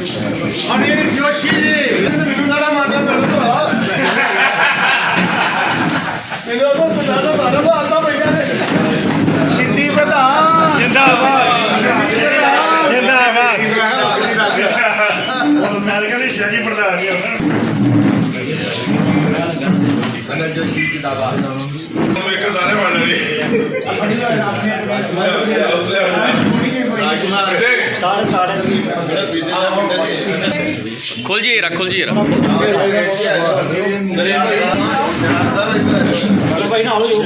ਅਨਿਲ ਜੋਸ਼ੀ ਜੀ ਮੈਨੂੰ ਨਾ ਮਾਰਨਾ ਪੈਣਾ ਮੈਨੂੰ ਉਹ ਤੋਂ ਦਾਦਾ ਮਾਰਨਾ ਤਾਂ ਆਤਾ ਭਈਆ ਨੇ। ਸਿੰਧੀ ਪ੍ਰਧਾਨ ਜਿੰਦਾਬਾਦ ਜਿੰਦਾਬਾਦ ਹੁਣ ਮੈਂ ਕਹਿੰਦੀ ਸ਼ਾਜੀ ਪ੍ਰਧਾਨ ਜੀ ਹੁਣ ਅਨਿਲ ਜੋਸ਼ੀ ਜਿੰਦਾਬਾਦ ਇੱਕ ਸਾਰੇ ਬਣ ਰਹੇ ਸਟਾਰਟ ਸਟਾਰਟ ਖੁੱਲ ਜੀ ਰੱਖ ਖੁੱਲ ਜੀ ਰੱਖ ਭਾਈ ਨਾਲ ਹੋ ਉਹ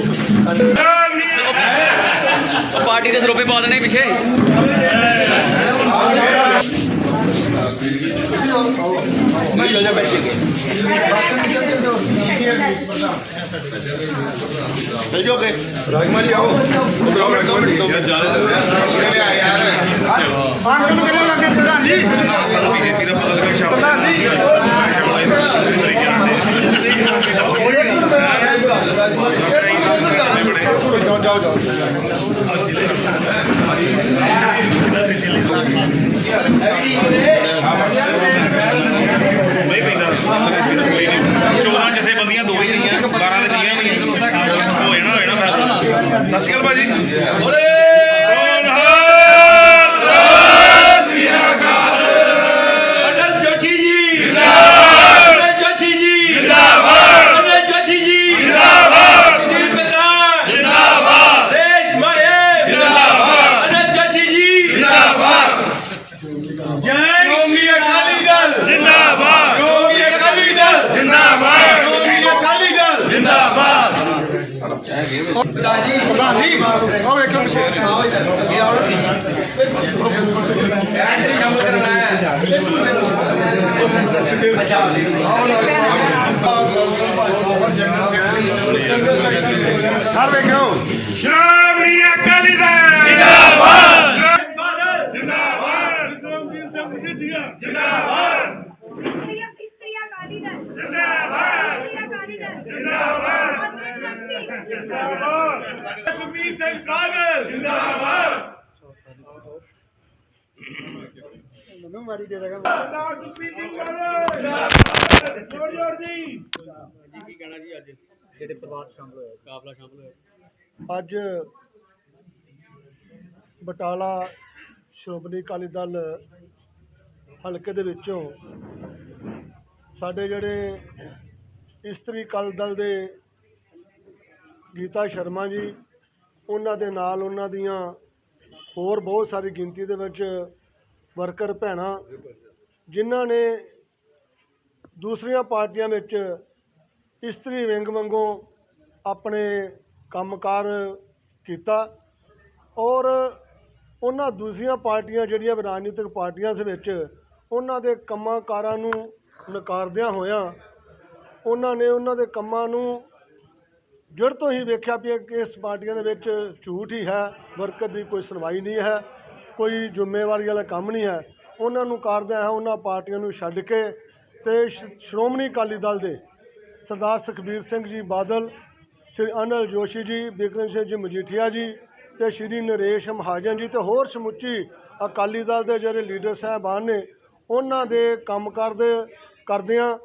ਪਿੱਛੇ ਸਾਨੂੰ ਬੀਜੇਪੀ ਦਾ ਪਤਾ ਲੱਗਾ ਸ਼ਾਮ ਨਹੀਂ ਪੈਂਦਾ। ਕੋਈ ਨਹੀਂ। 14 ਜਥੇਬੰਦੀਆਂ ਦੋ ਹੀ ਗਈਆਂ 12 ਦੇ ਜੀਆਂ ਨਹੀਂ। ਹੋ ਜਾਣਾ ਹੋ ਜਾਣਾ ਫੈਸਲਾ। ਸਤਿ ਸ਼੍ਰੀ ਅਕਾਲ ਭਾਜੀ। ਬੋਲੇ ਅਨਿਲ ਜੋਸ਼ੀ ਜੀ ਜਿੰਦਾਬਾਦ ਅਨਿਲ ਜੋਸ਼ੀ ਜੀ ਜਿੰਦਾਬਾਦ ਅਨਿਲ ਜੋਸ਼ੀ ਜੀ ਜਿੰਦਾਬਾਦ ਸਿੰਧੀ ਪ੍ਰਧਾਨ ਜਿੰਦਾਬਾਦ ਰੇਸ਼ ਮਾਏ ਜਿੰਦਾਬਾਦ ਅਨਿਲ ਜੋਸ਼ੀ ਜੀ ਜਿੰਦਾਬਾਦ ਜੈ ਸ਼੍ਰੀ ਅਕਾਲੀ ਦਲ ਜਿੰਦਾਬਾਦ ਸ਼੍ਰੋਮਣੀ ਅਕਾਲੀ ਦਲ ਜਿੰਦਾਬਾਦ ਸ਼੍ਰੋਮਣੀ ਅਕਾਲੀ ਦਲ ਜਿੰਦਾਬਾਦ ਪ੍ਰਧਾਨ ਜੀ ਪ੍ਰਧਾਨ ਜੀ ਉਹ ਵੇਖੋ ਪਿੱਛੇ ਆਓ ਅੱਗੇ ਆਓ ਐਂਟਰੀ ਕੰਮ ਕਰਨਾ ਹੈ ਅੱਛਾ ਸਰ ਵੇਖੋ ਸ਼੍ਰੋਮਣੀ ਅਕਾਲੀ ਦਲ ਜਿੰਦਾਬਾਦ। ਜਿੰਦਾਬਾਦ ਵਿਕਰਮਜੀਤ ਜਿੰਦਾਬਾਦ ਇਸਤਰੀਆਂ ਇਸਤਰੀਆਂ ਅਕਾਲੀ ਦਲ ਜਿੰਦਾਬਾਦ ਇਸਤਰੀਆਂ ਅਕਾਲੀ ਦਲ ਜਿੰਦਾਬਾਦ ਸ਼ਕਤੀ ਜਿੰਦਾਬਾਦ ਸੁਖਬੀਰ ਸਿੰਘ ਬਾਦਲ ਜਿੰਦਾਬਾਦ ਮੈਨੂੰ ਮਾਰੀ ਦੇ ਦੇਗਾ ਸਰਦਾਰ ਸੁਖਬੀਰ ਸਿੰਘ ਬਾਦਲ ਜਿੰਦਾਬਾਦ ਜੋੜ ਜੋੜ ਦੀ ਅੱਜ ਬਟਾਲਾ ਸ਼੍ਰੋਮਣੀ ਅਕਾਲੀ ਦਲ ਹਲਕੇ ਦੇ ਵਿੱਚੋਂ ਸਾਡੇ ਜਿਹੜੇ ਇਸਤਰੀ ਅਕਾਲੀ ਦਲ ਦੇ ਗੀਤਾ ਸ਼ਰਮਾ ਜੀ ਉਹਨਾਂ ਦੇ ਨਾਲ ਉਹਨਾਂ ਦੀਆਂ ਹੋਰ ਬਹੁਤ ਸਾਰੀ ਗਿਣਤੀ ਦੇ ਵਿੱਚ ਵਰਕਰ ਭੈਣਾਂ, ਜਿਨ੍ਹਾਂ ਨੇ ਦੂਸਰੀਆਂ ਪਾਰਟੀਆਂ ਵਿੱਚ ਇਸਤਰੀ ਵਿੰਗ ਵਾਂਗੋਂ ਆਪਣੇ ਕੰਮਕਾਰ ਕੀਤਾ ਔਰ ਉਹਨਾਂ ਦੂਸਰੀਆਂ ਪਾਰਟੀਆਂ ਜਿਹੜੀਆਂ ਰਾਜਨੀਤਿਕ ਪਾਰਟੀਆਂ ਦੇ ਵਿੱਚ ਉਹਨਾਂ ਦੇ ਕੰਮਾਂ ਕਾਰਾਂ ਨੂੰ ਨਕਾਰਦਿਆਂ ਹੋਇਆਂ ਉਹਨਾਂ ਨੇ ਉਹਨਾਂ ਦੇ ਕੰਮਾਂ ਨੂੰ ਜੜ ਤੋਂ ਹੀ ਵੇਖਿਆ ਵੀ ਕਿ ਇਸ ਪਾਰਟੀਆਂ ਦੇ ਵਿੱਚ ਝੂਠ ਹੀ ਹੈ, ਵਰਕਰ ਦੀ ਕੋਈ ਸੁਣਵਾਈ ਨਹੀਂ ਹੈ, ਕੋਈ ਜ਼ਿੰਮੇਵਾਰੀ ਵਾਲਾ ਕੰਮ ਨਹੀਂ ਹੈ। ਉਹਨਾਂ ਨੂੰ ਕਰਦਿਆਂ ਹੈ, ਉਹਨਾਂ ਪਾਰਟੀਆਂ ਨੂੰ ਛੱਡ ਕੇ ਤੇ ਸ਼- ਸ਼੍ਰੋਮਣੀ ਅਕਾਲੀ ਦਲ ਦੇ ਸਰਦਾਰ ਸੁਖਬੀਰ ਸਿੰਘ ਜੀ ਬਾਦਲ, ਸ਼੍ਰੀ ਅਨਿਲ ਜੋਸ਼ੀ ਜੀ, ਬਿਕਰਮ ਸਿੰਘ ਜੀ ਮਜੀਠੀਆ ਜੀ ਤੇ ਸ਼੍ਰੀ ਨਰੇਸ਼ ਮਹਾਜਨ ਜੀ ਤੇ ਹੋਰ ਸਮੁੱਚੀ ਅਕਾਲੀ ਦਲ ਦੇ ਜਿਹੜੇ ਲੀਡਰ ਸਾਹਿਬਾਨ ਨੇ, ਉਹਨਾਂ ਦੇ ਕੰਮ ਕਰਦੇ ਕਰਦਿਆਂ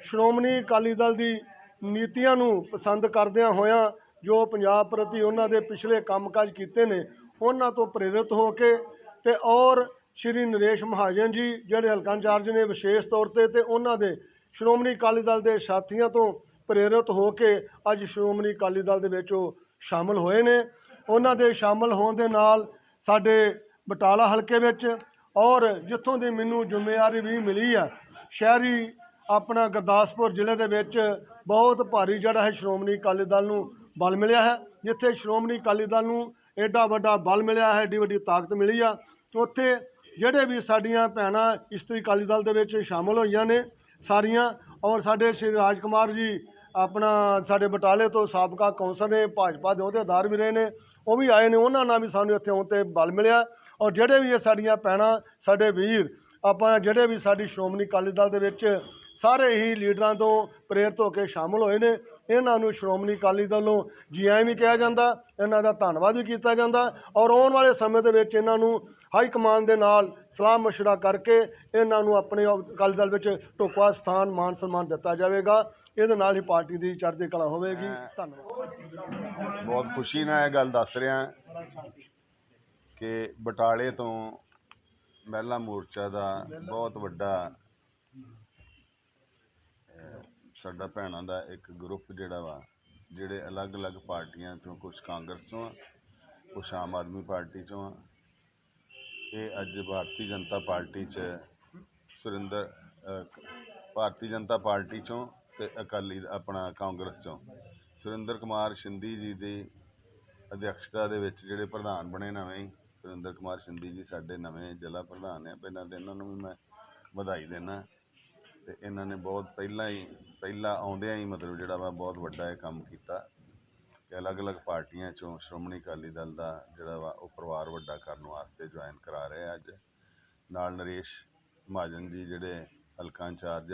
ਸ਼੍ਰੋਮਣੀ ਅਕਾਲੀ ਦਲ ਦੀ ਨੀਤੀਆਂ ਨੂੰ ਪਸੰਦ ਕਰਦਿਆਂ ਹੋਇਆਂ ਜੋ ਪੰਜਾਬ ਪ੍ਰਤੀ ਉਹਨਾਂ ਦੇ ਪਿਛਲੇ ਕੰਮਕਾਜ ਕੀਤੇ ਨੇ, ਉਹਨਾਂ ਤੋਂ ਪ੍ਰੇਰਿਤ ਹੋ ਕੇ ਤੇ ਔਰ ਸ਼੍ਰੀ ਨਰੇਸ਼ ਮਹਾਜਨ ਜੀ ਜਿਹੜੇ ਹਲਕਾ ਇੰਚਾਰਜ ਨੇ ਵਿਸ਼ੇਸ਼ ਤੌਰ ਤੇ ਤੇ ਉਹਨਾਂ ਦੇ ਸ਼੍ਰੋਮਣੀ ਅਕਾਲੀ ਦਲ ਦੇ ਸਾਥੀਆਂ ਤੋਂ ਪ੍ਰੇਰਿਤ ਹੋ ਕੇ ਅੱਜ ਸ਼੍ਰੋਮਣੀ ਅਕਾਲੀ ਦਲ ਦੇ ਵਿੱਚ ਉਹ ਸ਼ਾਮਲ ਹੋਏ ਨੇ। ਉਹਨਾਂ ਦੇ ਸ਼ਾਮਲ ਹੋਣ ਦੇ ਨਾਲ ਸਾਡੇ ਬਟਾਲਾ ਹਲਕੇ ਵਿੱਚ ਔਰ ਜਿੱਥੋਂ ਦੀ ਮੈਨੂੰ ਜ਼ਿੰਮੇਵਾਰੀ ਵੀ ਮਿਲੀ ਆ, ਸ਼ਹਿਰੀ ਆਪਣਾ ਗੁਰਦਾਸਪੁਰ ਜ਼ਿਲ੍ਹੇ ਦੇ ਵਿੱਚ ਬਹੁਤ ਭਾਰੀ ਜਿਹੜਾ ਹੈ ਸ਼੍ਰੋਮਣੀ ਅਕਾਲੀ ਦਲ ਨੂੰ ਬਲ ਮਿਲਿਆ ਹੈ, ਜਿੱਥੇ ਸ਼੍ਰੋਮਣੀ ਅਕਾਲੀ ਦਲ ਨੂੰ ਐਡਾ ਵੱਡਾ ਬਲ ਮਿਲਿਆ ਹੈ, ਏਡੀ ਵੱਡੀ ਤਾਕਤ ਮਿਲੀ ਆ। ਉੱਥੇ ਜਿਹੜੇ ਵੀ ਸਾਡੀਆਂ ਭੈਣਾਂ ਇਸਤਰੀ ਅਕਾਲੀ ਦਲ ਦੇ ਵਿੱਚ ਸ਼ਾਮਲ ਹੋਈਆਂ ਨੇ ਸਾਰੀਆਂ, ਔਰ ਸਾਡੇ ਸ਼੍ਰੀ ਰਾਜ ਕੁਮਾਰ ਜੀ ਆਪਣਾ ਸਾਡੇ ਬਟਾਲੇ ਤੋਂ ਸਾਬਕਾ ਕੌਂਸਲ ਨੇ, ਭਾਜਪਾ ਦੇ ਅਹੁਦੇਦਾਰ ਵੀ ਰਹੇ ਨੇ, ਉਹ ਵੀ ਆਏ ਨੇ, ਉਹਨਾਂ ਨਾਲ ਵੀ ਸਾਨੂੰ ਇੱਥੇ ਆਉਣ ਤੇ ਬਲ ਮਿਲਿਆ। ਔਰ ਜਿਹੜੇ ਵੀ ਇਹ ਸਾਡੀਆਂ ਭੈਣਾਂ, ਸਾਡੇ ਵੀਰ, ਆਪਾਂ ਜਿਹੜੇ ਵੀ ਸਾਡੀ ਸ਼੍ਰੋਮਣੀ ਅਕਾਲੀ ਦਲ ਦੇ ਵਿੱਚ ਸਾਰੇ ਹੀ ਲੀਡਰਾਂ ਤੋਂ ਪ੍ਰੇਰਿਤ ਹੋ ਕੇ ਸ਼ਾਮਲ ਹੋਏ ਨੇ। ਇਹਨਾਂ ਨੂੰ ਸ਼੍ਰੋਮਣੀ ਅਕਾਲੀ ਦਲ ਨੂੰ ਜੀ ਆਇਆਂ ਵੀ ਕਿਹਾ ਜਾਂਦਾ ਇਹਨਾਂ ਦਾ ਧੰਨਵਾਦ ਵੀ ਕੀਤਾ ਜਾਂਦਾ ਔਰ ਆਉਣ ਵਾਲੇ ਸਮੇਂ ਦੇ ਵਿੱਚ ਇਹਨਾਂ ਨੂੰ ਹਾਈ ਕਮਾਨ ਦੇ ਨਾਲ ਸਲਾਹ ਮਸ਼ਵਰਾ ਕਰਕੇ ਇਹਨਾਂ ਨੂੰ ਆਪਣੇ ਅਕਾਲੀ ਦਲ ਵਿੱਚ ਢੁਕਵਾ ਸਥਾਨ ਮਾਨ ਸਨਮਾਨ ਦਿੱਤਾ ਜਾਵੇਗਾ। ਇਹਦੇ ਨਾਲ ਹੀ ਪਾਰਟੀ ਦੀ ਚੜ੍ਹਦੀ ਕਲਾ ਹੋਵੇਗੀ। ਧੰਨਵਾਦ। ਬਹੁਤ ਖੁਸ਼ੀ ਨਾਲ ਇਹ ਗੱਲ ਦੱਸ ਰਿਹਾ ਕਿ ਬਟਾਲੇ ਤੋਂ ਮਹਿਲਾ ਮੋਰਚਾ ਦਾ ਬਹੁਤ ਵੱਡਾ ਸਾਡਾ ਭੈਣਾਂ ਦਾ ਇੱਕ ਗਰੁੱਪ ਜਿਹੜਾ ਵਾ, ਜਿਹੜੇ ਅਲੱਗ-ਅਲੱਗ ਪਾਰਟੀਆਂ 'ਚੋਂ ਕੁਝ ਕਾਂਗਰਸ 'ਚੋਂ ਆ ਕੁਝ ਆਮ ਆਦਮੀ ਪਾਰਟੀ ਚੋਂ ਆ। ਇਹ ਅੱਜ ਭਾਰਤੀ ਜਨਤਾ ਪਾਰਟੀ 'ਚ ਸੁਰਿੰਦਰ ਭਾਰਤੀ ਜਨਤਾ ਪਾਰਟੀ ਚੋਂ ਤੇ ਅਕਾਲੀ, ਆਪਣਾ ਕਾਂਗਰਸ ਚੋਂ। ਸੁਰਿੰਦਰ ਕੁਮਾਰ ਸ਼ਿੰਦੀ ਜੀ ਦੀ ਅਧਿਕਸ਼ਤਾ ਦੇ ਵਿੱਚ ਜਿਹੜੇ ਪ੍ਰਧਾਨ ਬਣੇ ਨਵੇਂ ਹੀ, ਸੁਰਿੰਦਰ ਕੁਮਾਰ ਸ਼ਿੰਦੀ ਜੀ ਸਾਡੇ ਨਵੇਂ ਜ਼ਿਲ੍ਹਾ ਪ੍ਰਧਾਨ ਆ, ਪਹਿਲਾਂ ਤਾਂ ਇਹਨਾਂ ਨੂੰ ਵੀ ਮੈਂ ਵਧਾਈ ਦੇਣਾ ਅਤੇ ਇਹਨਾਂ ਨੇ ਬਹੁਤ ਪਹਿਲਾਂ ਹੀ, ਪਹਿਲਾਂ ਆਉਂਦਿਆਂ ਹੀ ਮਤਲਬ ਜਿਹੜਾ ਵਾ ਬਹੁਤ ਵੱਡਾ ਇਹ ਕੰਮ ਕੀਤਾ ਕਿ ਅਲੱਗ-ਅਲੱਗ ਪਾਰਟੀਆਂ ਚੋਂ ਸ਼੍ਰੋਮਣੀ ਅਕਾਲੀ ਦਲ ਦਾ ਜਿਹੜਾ ਵਾ ਉਹ ਪਰਿਵਾਰ ਵੱਡਾ ਕਰਨ ਵਾਸਤੇ ਜੁਆਇਨ ਕਰਾ ਰਹੇ ਆ ਅੱਜ। ਨਾਲ ਨਰੇਸ਼ ਮਹਾਜਨ ਜੀ ਜਿਹੜੇ ਹਲਕਾ ਇੰਚਾਰਜ